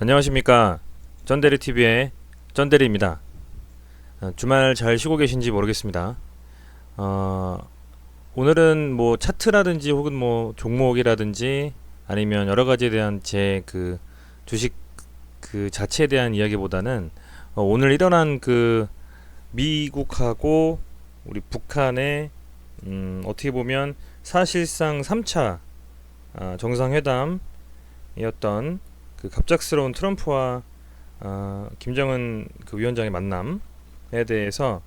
안녕하십니까 쩐데리 TV의 쩐데리입니다. 어, 주말 잘 쉬고 계신지 모르겠습니다. 어, 오늘은 뭐 차트라든지 혹은 뭐 종목이라든지 아니면 여러 가지에 대한 제 그 주식 그 자체에 대한 이야기보다는 어, 오늘 일어난 그 미국하고 우리 북한의 음, 어떻게 보면 사실상 3차 아, 정상회담이었던 그 갑작스러운 트럼프와 어, 김정은 그 위원장의 만남에 대해서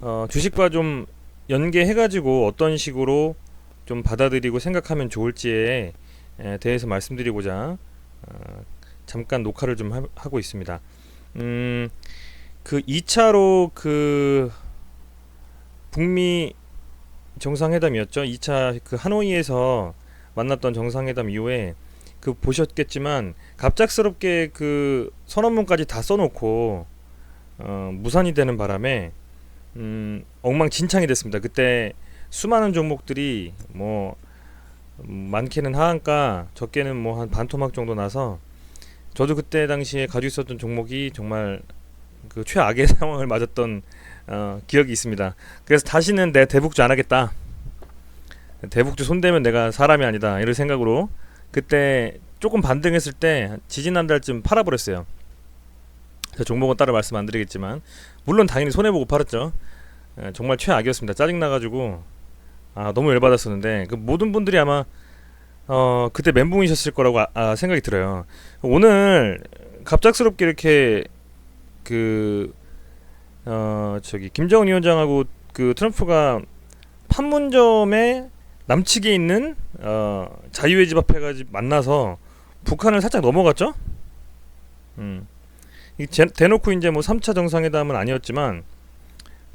어, 주식과 좀 연계해가지고 어떤 식으로 좀 받아들이고 생각하면 좋을지에 에 대해서 말씀드리고자 어, 잠깐 녹화를 좀 하, 하고 있습니다. 음, 그 2차로 그 북미 정상회담이었죠. 2차 그 하노이에서 만났던 정상회담 이후에 그 보셨겠지만 갑작스럽게 그 선언문까지 다 써놓고 어, 무산이 되는 바람에 음, 엉망진창이 됐습니다. 그때 수많은 종목들이 뭐 음, 많게는 하한가, 적게는 뭐 한 반토막 정도 나서 저도 그때 당시에 가지고 있었던 종목이 정말 그 최악의 상황을 맞았던 어, 기억이 있습니다. 그래서 다시는 내 대북주 안 하겠다. 대북주 손대면 내가 사람이 아니다. 이런 생각으로 그때 조금 반등했을 때 지지난 달쯤 팔아버렸어요. 제 종목은 따로 말씀 안 드리겠지만 물론 당연히 손해 보고 팔았죠. 에, 정말 최악이었습니다. 짜증 나가지고 아 너무 열받았었는데 그 모든 분들이 아마 어 그때 멘붕이셨을 거라고 아, 아, 생각이 들어요. 오늘 갑작스럽게 이렇게 그 어 저기 김정은 위원장하고 그 트럼프가 판문점에 남측에 있는 어 자유의 집 앞에 가지 만나서 북한을 살짝 넘어갔죠. 음. 이 제- 대놓고 이제 뭐 3차 정상회담은 아니었지만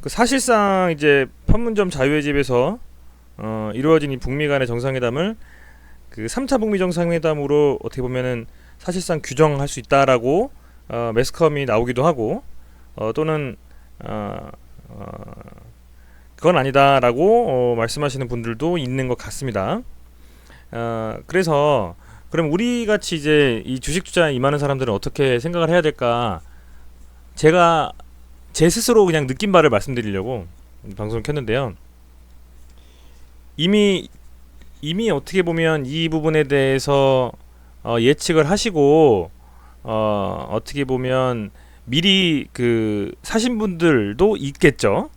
그 사실상 이제 판문점 자유의 집에서 어 이루어진 이 북미 간의 정상회담을 그 3차 북미 정상회담으로 어떻게 보면은 사실상 규정할 수 있다라고 어 매스컴이 나오기도 하고 어 또는 어, 어 그건 아니다라고 어, 말씀하시는 분들도 있는 것 같습니다. 어, 그래서 그럼 우리 같이 이제 이 주식 투자에 임하는 사람들은 어떻게 생각을 해야 될까? 제가 제 스스로 그냥 느낀 바를 말씀드리려고 방송을 켰는데요. 이미 이미 어떻게 보면 이 부분에 대해서 어, 예측을 하시고 어, 어떻게 보면 미리 그 사신 분들도 있겠죠.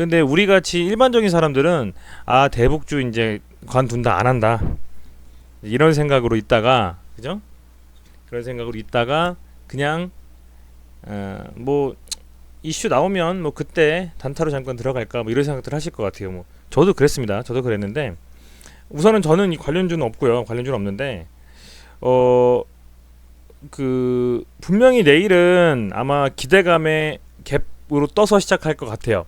근데 우리 같이 일반적인 사람들은 아 대북주 이제 관둔다 안 한다 이런 생각으로 있다가 그죠? 그런 생각으로 있다가 그냥 어, 뭐 이슈 나오면 뭐 그때 단타로 잠깐 들어갈까 뭐 이런 생각들 하실 것 같아요. 뭐 저도 그랬습니다. 저도 그랬는데 우선은 저는 이 관련주는 없고요. 관련주는 없는데 어 그 분명히 내일은 아마 기대감의 갭으로 떠서 시작할 것 같아요.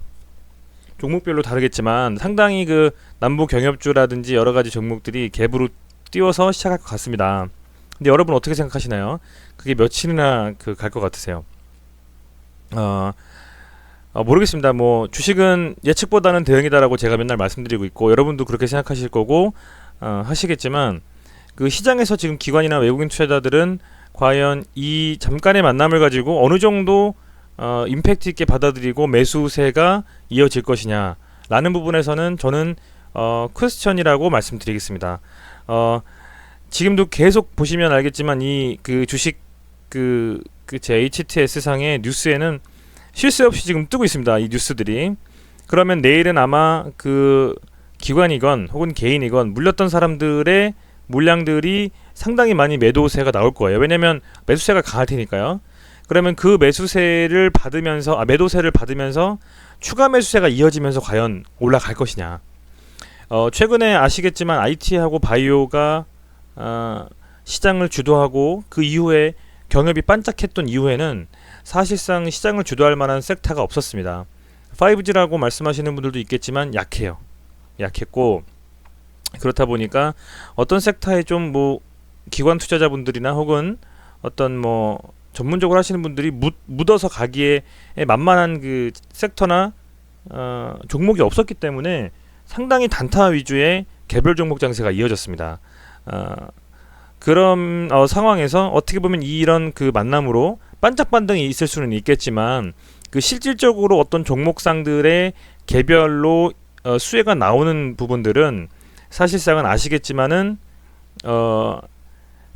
종목별로 다르겠지만 상당히 그 남부 경협주라든지 여러 가지 종목들이 갭으로 띄워서 시작할 것 같습니다. 근데 여러분 어떻게 생각하시나요? 그게 며칠이나 그 갈 것 같으세요? 어, 어, 모르겠습니다. 뭐 주식은 예측보다는 대응이다라고 제가 맨날 말씀드리고 있고 여러분도 그렇게 생각하실 거고 어, 하시겠지만 그 시장에서 지금 기관이나 외국인 투자자들은 과연 이 잠깐의 만남을 가지고 어느 정도 어, 임팩트 있게 받아들이고 매수세가 이어질 것이냐 라는 부분에서는 저는 어, 퀘스천이라고 말씀드리겠습니다. 어, 지금도 계속 보시면 알겠지만 이 그 주식 그 그 제 HTS 상의 뉴스에는 쉴새 없이 지금 뜨고 있습니다. 이 뉴스들이. 그러면 내일은 아마 그 기관이건 혹은 개인이건 물렸던 사람들의 물량들이 상당히 많이 매도세가 나올 거예요. 왜냐면 매수세가 강할 테니까요. 그러면 그 매수세를 받으면서 아 매도세를 받으면서 추가 매수세가 이어지면서 과연 올라갈 것이냐. 어 최근에 아시겠지만 IT하고 바이오가 어, 시장을 주도하고 그 이후에 경협이 반짝했던 이후에는 사실상 시장을 주도할 만한 섹터가 없었습니다. 5G라고 말씀하시는 분들도 있겠지만 약해요. 약했고 그렇다 보니까 어떤 섹터에 좀 뭐 기관 투자자분들이나 혹은 어떤 뭐 전문적으로 하시는 분들이 묻, 묻어서 가기에 만만한 그 섹터나 어, 종목이 없었기 때문에 상당히 단타 위주의 개별 종목 장세가 이어졌습니다. 어, 그런 어, 상황에서 어떻게 보면 이런 그 만남으로 반짝반등이 있을 수는 있겠지만 그 실질적으로 어떤 종목상들의 개별로 어, 수혜가 나오는 부분들은 사실상은 아시겠지만은 어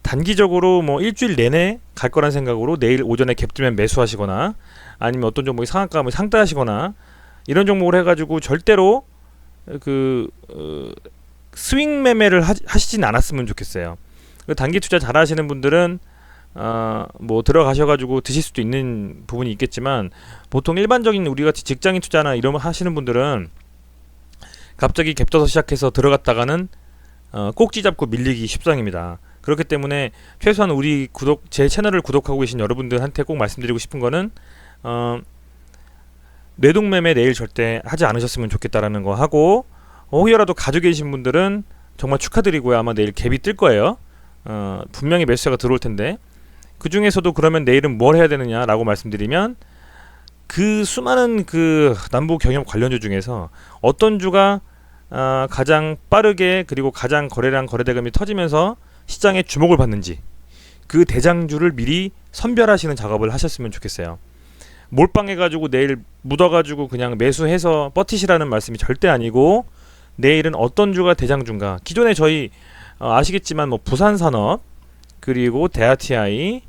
단기적으로 뭐 일주일 내내 갈 거란 생각으로 내일 오전에 갭 뜨면 매수하시거나 아니면 어떤 종목이 상한가 면 상따하시거나 이런 종목을 해가지고 절대로 그 어, 스윙 매매를 하, 하시진 않았으면 좋겠어요. 그 단기 투자 잘하시는 분들은 어, 뭐 들어가셔가지고 드실 수도 있는 부분이 있겠지만 보통 일반적인 우리 같이 직장인 투자나 이런 거 하시는 분들은 갑자기 갭떠서 시작해서 들어갔다가는 어, 꼭지 잡고 밀리기 십상입니다. 그렇기 때문에 최소한 우리 구독 제 채널을 구독하고 계신 여러분들한테 꼭 말씀드리고 싶은 거는 어, 뇌동매매 내일 절대 하지 않으셨으면 좋겠다라는 거 하고 어, 혹여라도 가지고 계신 분들은 정말 축하드리고요. 아마 내일 갭이 뜰 거예요. 어, 분명히 매수자가 들어올 텐데 그 중에서도 그러면 내일은 뭘 해야 되느냐라고 말씀드리면 그 수많은 그 남북 경협 관련주 중에서 어떤 주가 아, 가장 빠르게 그리고 가장 거래량 거래대금이 터지면서 시장에 주목을 받는지 그 대장주를 미리 선별하시는 작업을 하셨으면 좋겠어요. 몰빵해가지고 내일 묻어가지고 그냥 매수해서 버티시라는 말씀이 절대 아니고 내일은 어떤 주가 대장주인가 기존에 저희 어, 아시겠지만 뭐 부산산업 그리고 대아티아이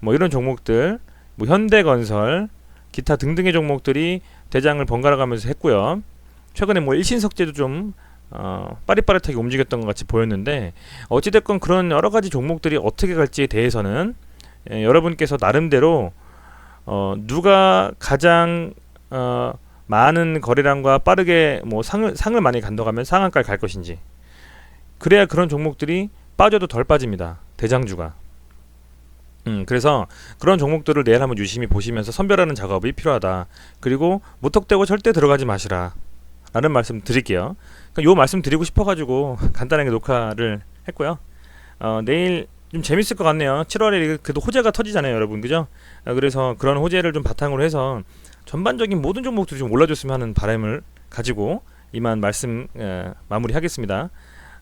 뭐 이런 종목들 뭐 현대건설 기타 등등의 종목들이 대장을 번갈아 가면서 했고요. 최근에 뭐 일신석재도 좀 어, 빠릿빠릿하게 움직였던 것 같이 보였는데 어찌됐건 그런 여러 가지 종목들이 어떻게 갈지에 대해서는 예, 여러분께서 나름대로 어, 누가 가장 어, 많은 거래량과 빠르게 뭐 상을 상을 많이 간다가면 상한가를 갈 것인지 그래야 그런 종목들이 빠져도 덜 빠집니다 대장주가 음, 그래서 그런 종목들을 내일 한번 유심히 보시면서 선별하는 작업이 필요하다. 그리고 무턱대고 절대 들어가지 마시라. 라는 말씀 드릴게요. 그러니까 요 말씀 드리고 싶어가지고 간단하게 녹화를 했고요. 어, 내일 좀 재밌을 것 같네요. 7월에 그래도 호재가 터지잖아요, 여러분. 그죠? 어, 그래서 그런 호재를 좀 바탕으로 해서 전반적인 모든 종목들이 좀 올라줬으면 하는 바람을 가지고 이만 말씀 에, 마무리하겠습니다.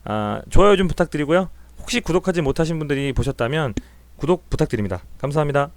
아, 좋아요 좀 부탁드리고요. 혹시 구독하지 못하신 분들이 보셨다면 구독 부탁드립니다. 감사합니다.